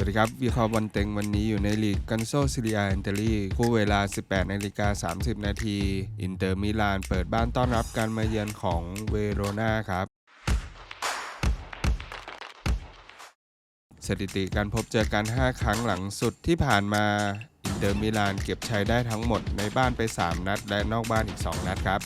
สวัสดีครับวิเคราะห์บอลเต็งวันนี้อยู่ในลีกกันโซซิเลียอินเตอรี่คู่เวลา 18นาฬิกา30 นาทีอินเตอร์มิลานเปิดบ้านต้อนรับการมาเยือนของเวโรนาครับสถิติการพบเจอกัน 5 ครั้งหลังสุดที่ผ่านมาอินเตอร์มิลานเก็บชัยได้ทั้งหมดในบ้านไป 3 นัด และนอกบ้านอีก 2 นัดครับ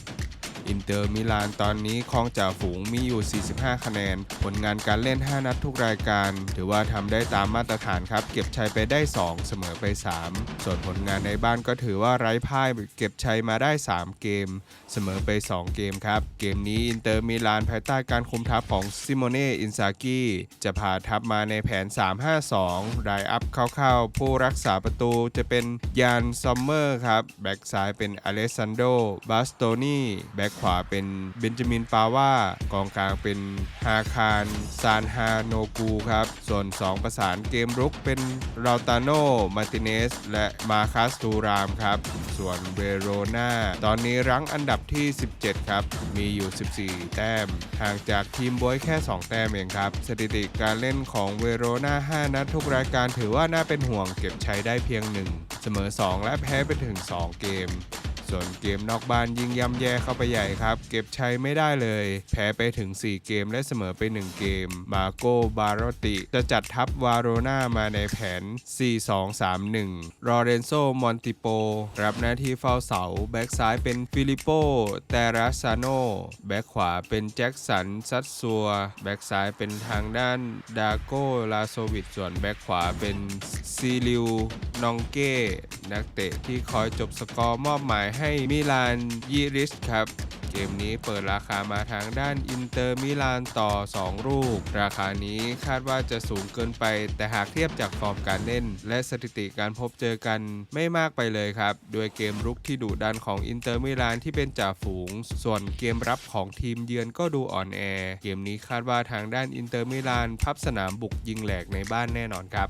อินเตอร์มิลานตอนนี้ครองจ่าฝูงมีอยู่ 45 คะแนน ผลงานการเล่น 5 นัดทุกรายการ ถือว่าทำได้ตามมาตรฐานครับ เก็บชัยไปได้ 2 เสมอไป 3 ส่วนผลงานในบ้านก็ถือว่าไร้พ่ายเก็บชัยมาได้ 3 เกม เสมอไป 2 เกมครับ เกมนี้อินเตอร์มิลานภายใต้การคุมทัพของซิโมเน่อินซากิจะพาทัพมาในแผน 3-5-2รายอัพคร่าวๆผู้รักษาประตูจะเป็นยานซอมเมอร์ครับแบ็กซ้ายเป็นอเลสซานโดบาสโตนีแบ็กขวาเป็นเบนจามินปาว่ากองกลางเป็นฮาคารซานฮาโนกูครับ ส่วน 2 ประสานเกมรุกเป็นราตาโนมาติเนส และมาคัสตูรามครับ ส่วนเวโรนาตอนนี้รั้งอันดับที่ 17 ครับ มีอยู่ 14 แต้ม ห่างจากทีมบวยแค่ 2 แต้มเองครับ สถิติการเล่นของเวโรนา5 นัดทุกรายการถือว่าน่าเป็นห่วงเก็บใช้ได้เพียง 1 เสมอ 2 และแพ้ไปถึง 2 เกม ส่วนเกมนอกบ้านยิ่งย่ำแย่เข้าไปใหญ่ครับ เก็บชัยไม่ได้เลย แพ้ไปถึง 4 เกมและเสมอไป 1 เกม มาโกบารติ จะจัดทัพวาโรนามาในแผน 4-2-3-1 รอเรนโซมอนติโป รับหน้าที่เฝ้าเสา แบ็กซ้ายเป็นฟิลิปโปเตราซาโน แบ็กขวาเป็นแจ็คสันซัตซัว แบ็กซ้ายเป็นทางด้านดาโกลาโซวิดส่วนแบ็กขวาเป็นซีลิว นองเก้ นักเตะที่คอยจบสกอร์มอบหมายให้มิลานยีริสครับเกมนี้เปิดราคามาทางด้านอินเตอร์มิลานต่อ 2 ลูก ราคานี้คาดว่าจะสูงเกินไป แต่หากเทียบจากฟอร์มการเล่น และสถิติการพบเจอกันไม่มากไปเลยครับด้วยเกมรุกที่ดุดันของอินเตอร์มิลานที่เป็นจ่าฝูง ส่วนเกมรับของทีมเยือนก็ดูอ่อนแอ เกมนี้คาดว่าทางด้านอินเตอร์มิลานพับสนามบุกยิงแหลกในบ้านแน่นอนครับ